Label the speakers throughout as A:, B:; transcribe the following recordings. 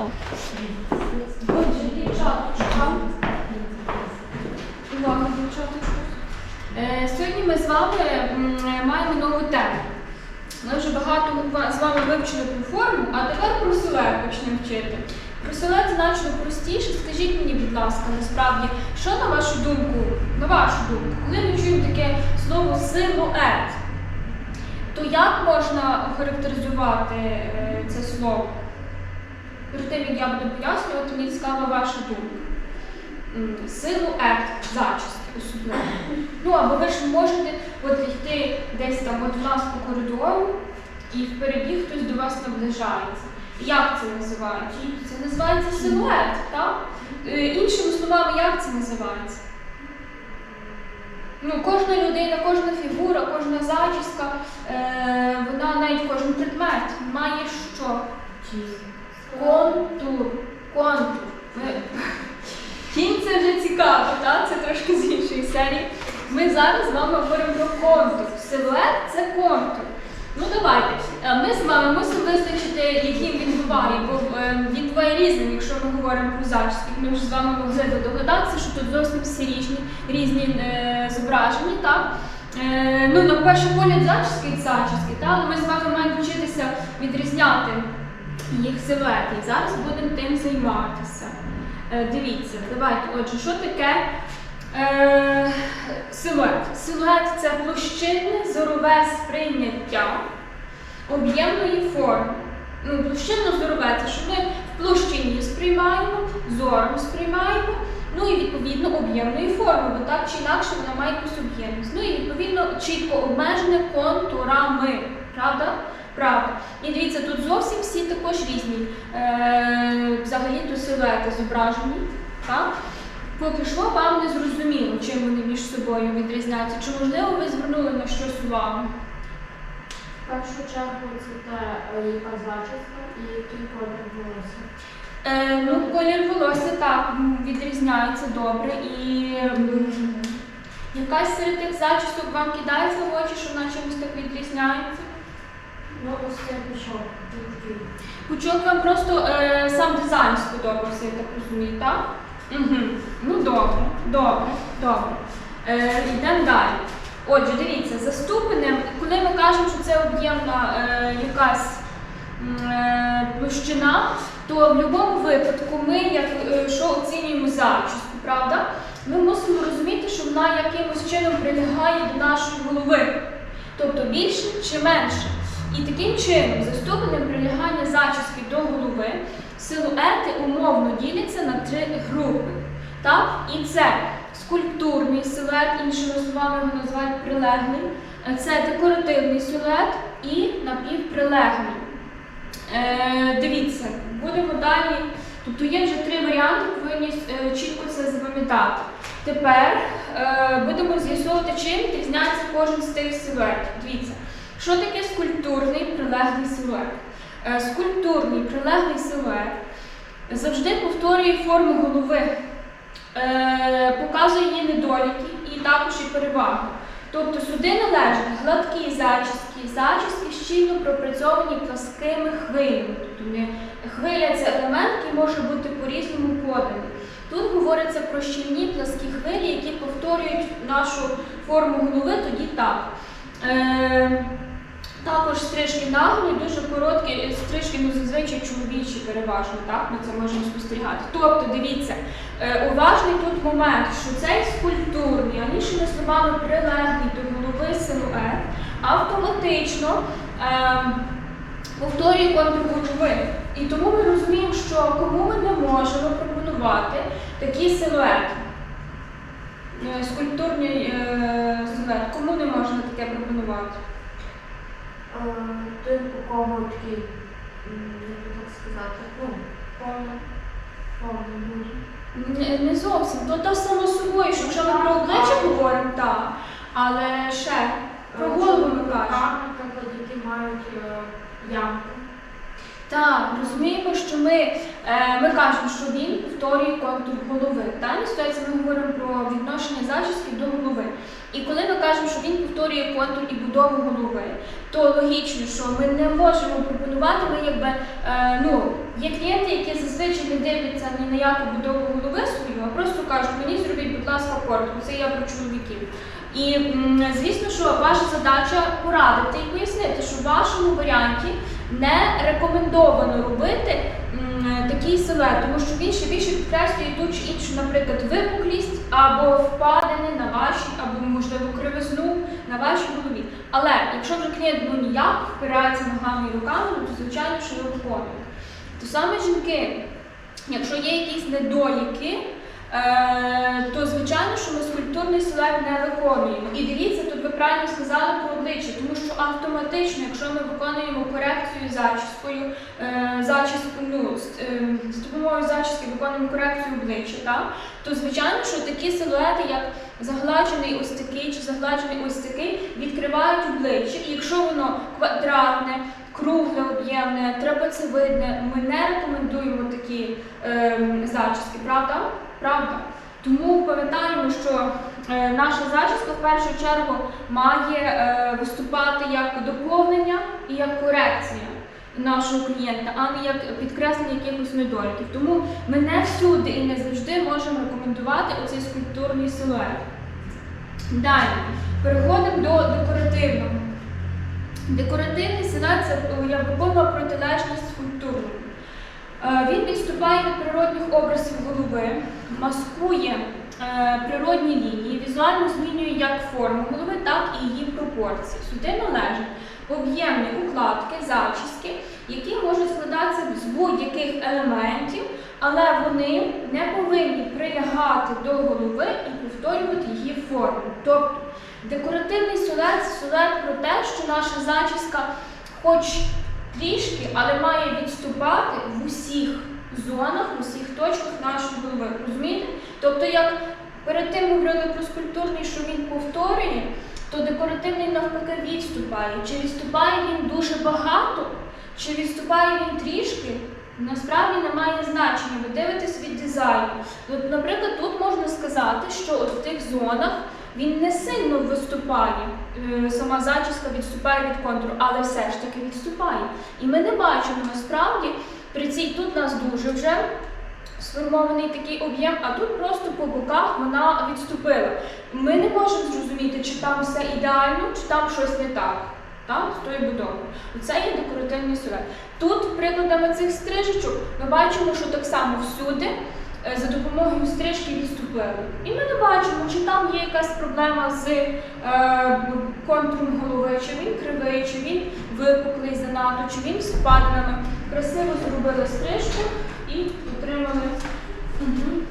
A: Так. Е, Сьогодні ми з вами маємо нову тему. Ми вже багато з вами вивчили про форму, а тепер про силует почнемо вчити. Про силует значно простіше. Скажіть мені, будь ласка, насправді, що на вашу думку, на вашу думку, коли ми чуємо таке слово силует, то як можна охарактеризувати е, це слово? Перед тим, як я буду пояснювати, мені цікава ваша думка. М, Силует, зачіски особливо. Ну, або ви ж можете от йти десь там от у нас по коридору, і впереді хтось до вас наближається. Як це називається? Це називається силует, так? Е, Іншими словами, як це називається? Ну, кожна людина, кожна фігура, кожна зачіска, е, вона навіть кожен предмет має що? Контур. Контур. Тінь це вже цікаво, так? Це трошки з іншої серії. Ми зараз з вами говоримо про контур. Силует це контур. Ну давайте. Ми з вами мусимо визначити, яким він буває, бо е, він буває різним, якщо ми говоримо про зачіски. Ми вже з вами могли догадатися, що тут зовсім всі різні, різні е, зображення, так? Е, ну, на перший погляд зачіски і зачіски, але ми з вами маємо вчитися відрізняти їх силуети. І зараз будемо тим займатися. Е, дивіться, давайте, отже, що таке е, силует? Силует це площинне зорове сприйняття об'ємної форми. Ну, площинно зорове це, що ми в площині сприймаємо, зором сприймаємо, ну і відповідно об'ємної форми, бо так чи інакше вона має якусь об'ємність. Ну і відповідно чітко обмежене контурами. Правда? Правда. І дивіться, тут зовсім всі також різні. Е, взагалі то силуети зображені. Так? Поки що вам не зрозуміло, чим вони між собою відрізняються. Чи можливо ви звернули на щось увагу?
B: В першу чергу це те, яка зачіска і який колір волосся.
A: Е, ну, колір волосся так відрізняється добре. І м, якась серед тих зачісок вам кидається в очі, що вона чимось так відрізняється.
B: Ну, ось пішов. такий.
A: Пучок вам просто е, сам дизайн сподобався, я так розумію, так? Угу. Ну добре, добре, добре. Е, йдемо далі. Отже, дивіться, за ступенем, коли ми кажемо, що це об'ємна е, якась е, то в будь-якому випадку ми, як е, що оцінюємо зачіску, правда? Ми мусимо розуміти, що вона якимось чином прилягає до нашої голови. Тобто більше чи менше. І таким чином, за ступенем прилягання зачіски до голови, силуети умовно діляться на три групи. Так? І це скульптурний силует, іншими словами його називають прилеглий, це декоративний силует і напівприлеглий. Е, дивіться, будемо далі. Тобто є вже три варіанти, повинні е, чітко це запам'ятати. Тепер е, будемо з'ясовувати, чим відрізняється кожен з тих силуетів. Дивіться, що таке скульптурний прилеглий силует? Е, скульптурний прилеглий силует завжди повторює форму голови, е, показує її недоліки і також і переваги. Тобто сюди належать гладкі зачіски, зачіски щільно пропрацьовані пласкими хвилями. Тобто хвиля це елемент, який може бути по-різному поданий. Тут говориться про щільні пласкі хвилі, які повторюють нашу форму голови тоді так. Е, також стрижки наглі, дуже короткі стрижки, ну зазвичай чоловічі переважно, так, ми це можемо спостерігати. Тобто, дивіться, е, уважний тут момент, що цей скульптурний, а іншими словами прилеглий до голови силует, автоматично е, повторює контур голови. І тому ми розуміємо, що кому ми не можемо пропонувати такі силуети. Е, Скульптурний е, силует, кому не можна таке пропонувати?
B: Е, Той, у кого такий, як би так сказати, ну, повний, повно дуже.
A: Не, не зовсім. То то само собою, що якщо ми про обличчя говоримо, так. Але ще про голову ми кажемо.
B: Наприклад, які мають е, ямку.
A: Так, розуміємо, що ми, е, ми кажемо, що він повторює контур голови. В даній ситуації ми говоримо про відношення зачіски до голови. І коли ми кажемо, що він повторює контур і будову голови, то логічно, що ми не можемо пропонувати, ми якби е, ну, Є клієнти, які зазвичай не дивляться ні на яку будову голови свою, а просто кажуть, мені зробіть, будь ласка, коротко. Це я про чоловіків. І звісно, що ваша задача порадити і пояснити, що в вашому варіанті не рекомендовано робити такий силует, тому що він ще більше підкреслює ту чи іншу, наприклад, випуклість або впадини на вашій, або можливо кривизну на вашій голові. Але якщо вже ну ніяк впирається ногами і руками, то звичайно, що ви виконуєте. То саме жінки, якщо є якісь недоліки, то звичайно, що ми скульптурний силует не виконуємо. І дивіться, тут ви правильно сказали про обличчя, тому що автоматично, якщо ми виконуємо корекцію зачіскою, е, зачіску, ну, з, е, з допомогою зачіски виконуємо корекцію обличчя, так, то звичайно, що такі силуети, як загладжений ось такий чи загладжений ось такий, відкривають обличчя. І якщо воно квадратне, кругле, об'ємне, трапецевидне, ми не рекомендуємо такі ем, зачіски, правда? Правда? Тому пам'ятаємо, що е, наша зачіска в першу чергу має е, виступати як доповнення і як корекція нашого клієнта, а не як підкреслення якихось недоліків. Тому ми не всюди і не завжди можемо рекомендувати оцей скульптурний силует. Далі переходимо до декоративного. Декоративний силует це я виконував протилежність скульптурному. Е, Він відступає від природних образів голови, маскує е, природні лінії, візуально змінює як форму голови, так і її пропорції. Сюди належать об'ємні укладки, зачіски, які можуть складатися з будь-яких елементів, але вони не повинні прилягати до голови і повторювати її форму. Тобто декоративний силует це про те, що наша зачіска, хоч трішки, але має відступати в усіх зонах, в усіх точках нашої голови. Розумієте? Тобто, як перед тим говорили про скульптурний, що він повторює, то декоративний навпаки відступає. Чи відступає він дуже багато, чи відступає він трішки, насправді не має значення. Ви дивитесь від дизайну. От, наприклад, тут можна сказати, що от в тих зонах він не сильно виступає, е, сама зачіска відступає від контуру, але все ж таки відступає. І ми не бачимо насправді при цій тут у нас дуже вже сформований такий об'єм, а тут просто по боках вона відступила. Ми не можемо зрозуміти, чи там все ідеально, чи там щось не так. Так, з тої будови. Оце є декоративний силует. Тут прикладами цих стрижечок ми бачимо, що так само всюди за допомогою стрижки відступили. І ми не бачимо, чи там є якась проблема з е, контуром голови, чи він кривий, чи він випуклий занадто, чи він з впадинами. Красиво зробили стрижку і отримали. Угу.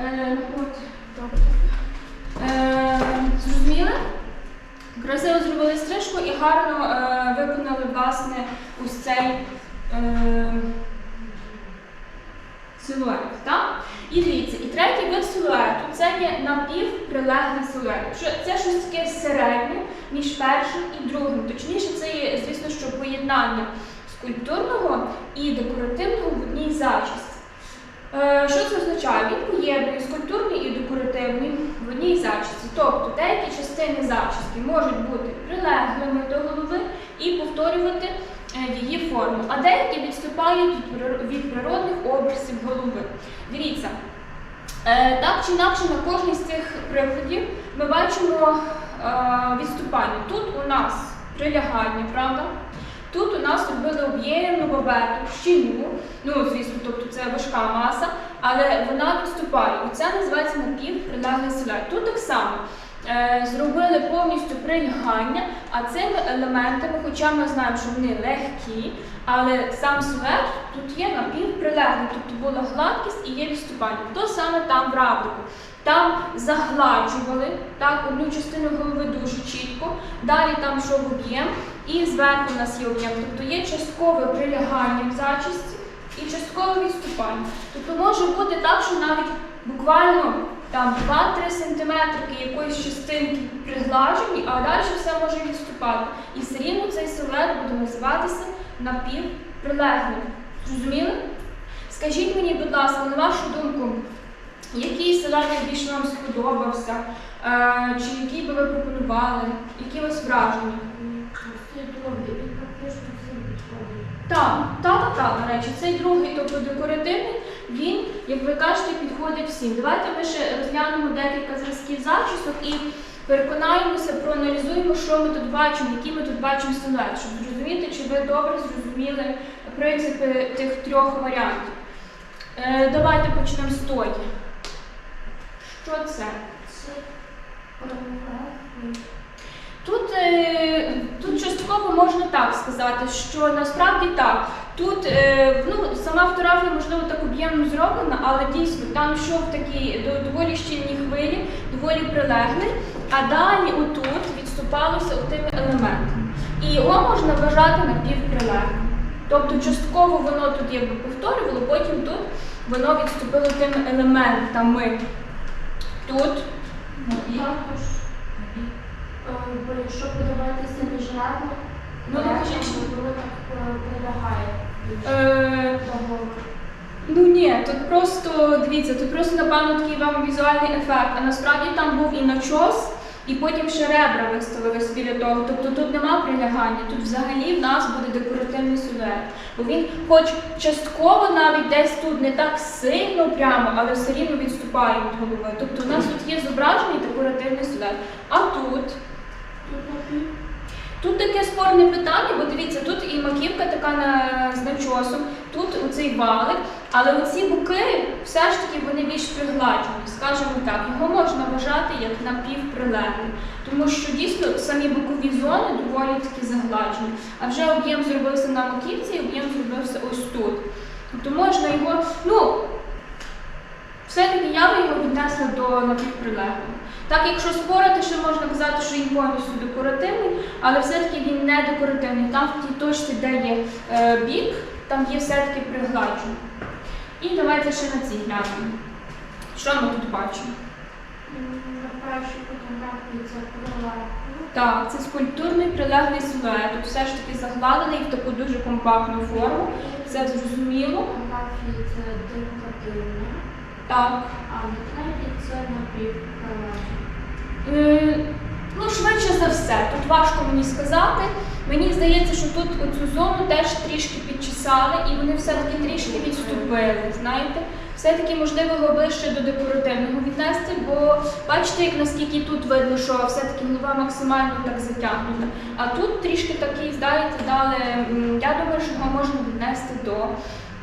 A: Е. Е, зрозуміли? Красиво зробили стрижку і гарно е, виконали власне ось цей е, силует. Так? І дивіться, і третій вид силуету це є напівприлеглий силует. Це щось таке середнє між першим і другим. Точніше, це є, звісно, що поєднання скульптурного і декоративного в одній зачісці. Е, Що це означає? Він поєднує скульптурний і декоративний в одній зачісці. Тобто деякі частини зачіски можуть бути прилеглими до голови і повторювати її форму, а деякі відступають від природних образів голови. Дивіться, е, так чи інакше на кожній з цих прикладів ми бачимо е, відступання. Тут у нас прилягання, правда? Тут у нас робили об'ємну бабету, щільну, ну звісно, тобто це важка маса, але вона відступає. І це називається напівприлеглий силует. Тут так само е, зробили повністю прилягання, а цими елементами, хоча ми знаємо, що вони легкі, але сам силует тут є напівприлеглий, тобто була гладкість і є відступання. То саме там в равлику. Там загладжували так, одну частину голови дуже чітко, далі там йшов об'єм, і зверху у нас є об'єм. Тобто є часткове прилягання в зачісті і часткове відступання. Тобто може бути так, що навіть буквально там 2-3 см якоїсь частинки приглажені, а далі все може відступати. І все рівно цей силует буде називатися напівприлеглим. Зрозуміли? Скажіть мені, будь ласка, на вашу думку, який силует найбільше вам сподобався? Е, чи який би ви пропонували? Які у вас враження? Так, так, так, так, до речі, цей другий, тобто декоративний, він, як ви кажете, підходить всім. Давайте ми ще розглянемо декілька зразків зачісок і переконаємося, проаналізуємо, що ми тут бачимо, який ми тут бачимо силует, щоб зрозуміти, чи ви добре зрозуміли принципи тих трьох варіантів. Е, давайте почнемо з тої. Що це? Тут, е, тут частково можна так сказати, що насправді так. Тут е, ну, сама фотографія, можливо, так об'ємно зроблена, але дійсно там йшов такі до- доволі щільні хвилі, доволі прилеглий, а далі отут відступалося тими елементами. І його можна вважати напівприлеглим. Тобто частково воно тут якби повторювало, потім тут воно відступило тими елементами. Тут
B: Також, е, бо якщо подивитися міжрядно,
A: Ну,
B: то
A: покажіть.
B: воно так е, прилягає
A: е. Ну ні, тут просто дивіться, тут просто напевно такий вам візуальний ефект. А насправді там був і начос, і потім ще ребра виставились біля того. Тобто тут нема прилягання, тут взагалі в нас буде декоративний силует. Бо він, хоч частково навіть десь тут не так сильно прямо, але все рівно відступає від голови. Тобто у нас тут є зображений декоративний силует. А тут.
B: Тут
A: таке спорне питання, бо дивіться, тут і маківка така на, з тут оцей валик, але оці боки все ж таки вони більш пригладжені, скажімо так. Його можна вважати як напівприлеглий, тому що дійсно самі бокові зони доволі таки загладжені. А вже об'єм зробився на маківці, і об'єм зробився ось тут. Тобто можна його, ну, все-таки я би його віднесла до напівприлеглого. Так, якщо спорити, ще можна казати, що він повністю декоративний, але все-таки він не декоративний. Там в тій точці, де є е, бік, там є все-таки пригладження. І давайте ще на цій глянемо. Що ми тут бачимо? Так, це скульптурний прилеглий силует. Тут все ж таки загладений в таку дуже компактну форму. Це зрозуміло.
B: Фотографії це декоративне,
A: Так.
B: а на це напівприлеглий.
A: Е, Ну, швидше за все, тут важко мені сказати. Мені здається, що тут оцю зону теж трішки підчесали, і вони все-таки трішки відступили. Знаєте, все-таки можливо його ближче до декоративного віднести, бо бачите, як наскільки тут видно, що все-таки голова максимально так затягнута. А тут трішки такий, знаєте, дали. Я думаю, що його можна віднести до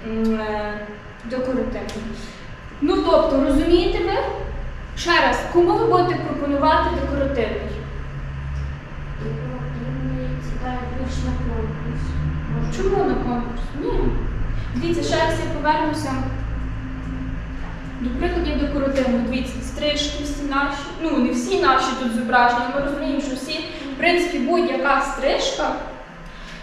A: е, декоративного. Ну тобто, розумієте ви? Ще раз, кому ви будете пропонувати декоративний?
B: Декоративний так більш на конкурс.
A: Чому на конкурс? Ні. Дивіться, ще раз я повернуся до прикладів декоративних. Дивіться, стрижки всі наші. Ну, не всі наші тут зображені. Ми розуміємо, що всі, в принципі, будь-яка стрижка.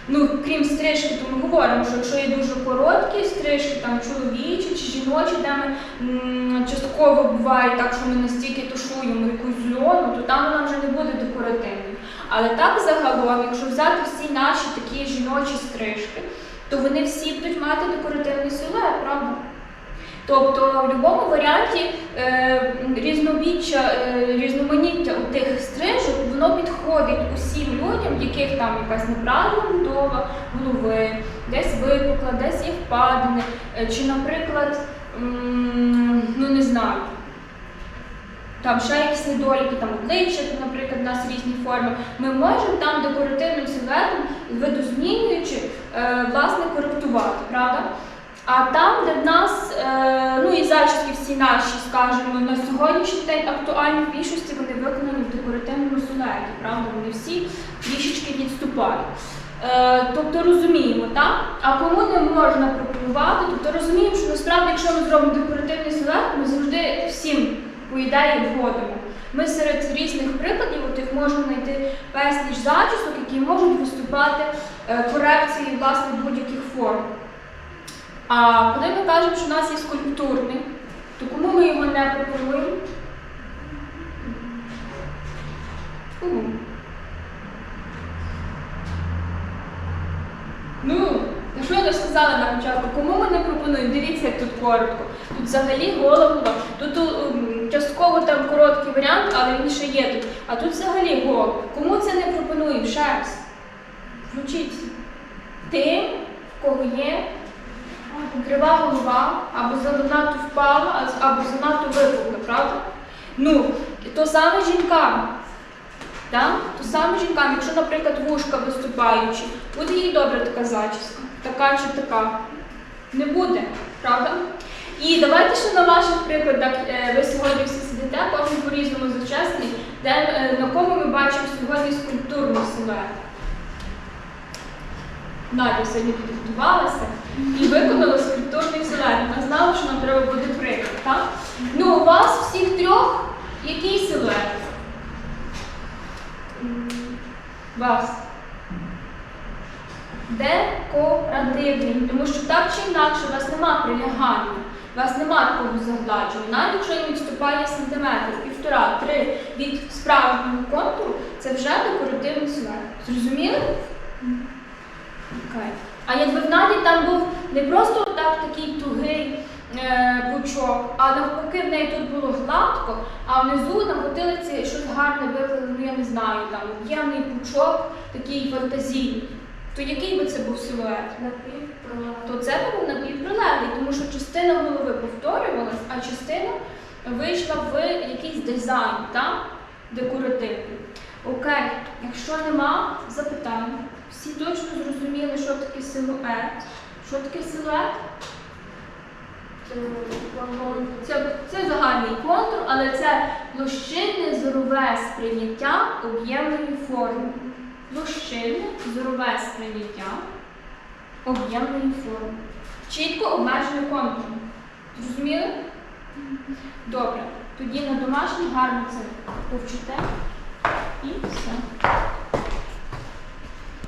A: Ну, крім стрижки, то ми говоримо, що якщо є дуже короткі стрижки, там чоловічі чи жіночі, де ми частково буває так, що ми настільки тушуємо якусь зону, то там вона вже не буде декоративною. Але так загалом, якщо взяти всі наші такі жіночі стрижки, то вони всі будуть мати декоративний силует, правда? Тобто в будь-якому варіанті е, різнобіччя, е, різноманіття у тих стрижок, воно підходить усім людям, в яких там якась неправильна будова голови, десь випукла, десь є впадини, е, чи, наприклад, ну не знаю, там ще якісь недоліки, там обличчя, наприклад, у нас різні форми. Ми можемо там декоративним силуетом, видозмінюючи, власне, коректувати, правда? А там, де в нас, е, ну і зачіски всі наші, скажімо, на сьогоднішній день актуальні в більшості вони виконані в декоративному силуеті, правда? Вони всі трішечки відступають. Е, тобто розуміємо, так? А кому не можна пропонувати, тобто розуміємо, що насправді, якщо ми зробимо декоративний силует, ми завжди всім по ідеї вводимо. Ми серед різних прикладів от їх можемо знайти безліч зачісок, які можуть виступати е, корекції власне будь-яких форм. А коли ми кажемо, що у нас є скульптурний, то кому ми його не пропонуємо? Кому? Ну, що я сказала на початку? Кому ми не пропонуємо? Дивіться, як тут коротко. Тут взагалі голова. Тут ем, частково там короткий варіант, але він ще є тут. А тут взагалі голова. Кому це не пропонуємо? Ще раз. Включіться. Тим, в кого є крива голова, або занадто впала, або занадто випукла, правда? Ну, то саме жінкам. Так? То саме жінкам, якщо, наприклад, вушка виступаючі, буде їй добре така зачіска, така чи така. Не буде, правда? І давайте ще на ваших прикладах, е, ви сьогодні всі сидите, кожен по-різному зачесний, е, на кому ми бачимо сьогодні скульптурний силует. Надя сьогодні підготувалася і виконала скульптурний силует. Вона знала, що нам треба буде приклад, так? Ну, у вас всіх трьох який силует? Вас. Декоративний, тому що так чи інакше у вас нема прилягання, у вас нема такого загладження. Навіть якщо він відступає сантиметр, півтора, три від справжнього контуру, це вже декоративний силует. Зрозуміли? А якби в Наді там був не просто так такий тугий е, пучок, а навпаки в неї тут було гладко, а внизу на потилиці щось гарне викладено, ну я не знаю, там об'ємний пучок, такий фантазійний. То який би це був силует?
B: Напівпролежний.
A: То це був напівприлеглий, тому що частина голови повторювалась, а частина вийшла в якийсь дизайн, так? Декоративний. Окей, якщо нема запитань, всі точно зрозуміли, що таке силует. Що таке силует? Це. Це, загальний контур, але це площинне зорове сприйняття об'ємної форми. Площинне зорове сприйняття об'ємної форми. Чітко обмежене контуром. Зрозуміли? Добре. Тоді на домашній гарно це повчите і все.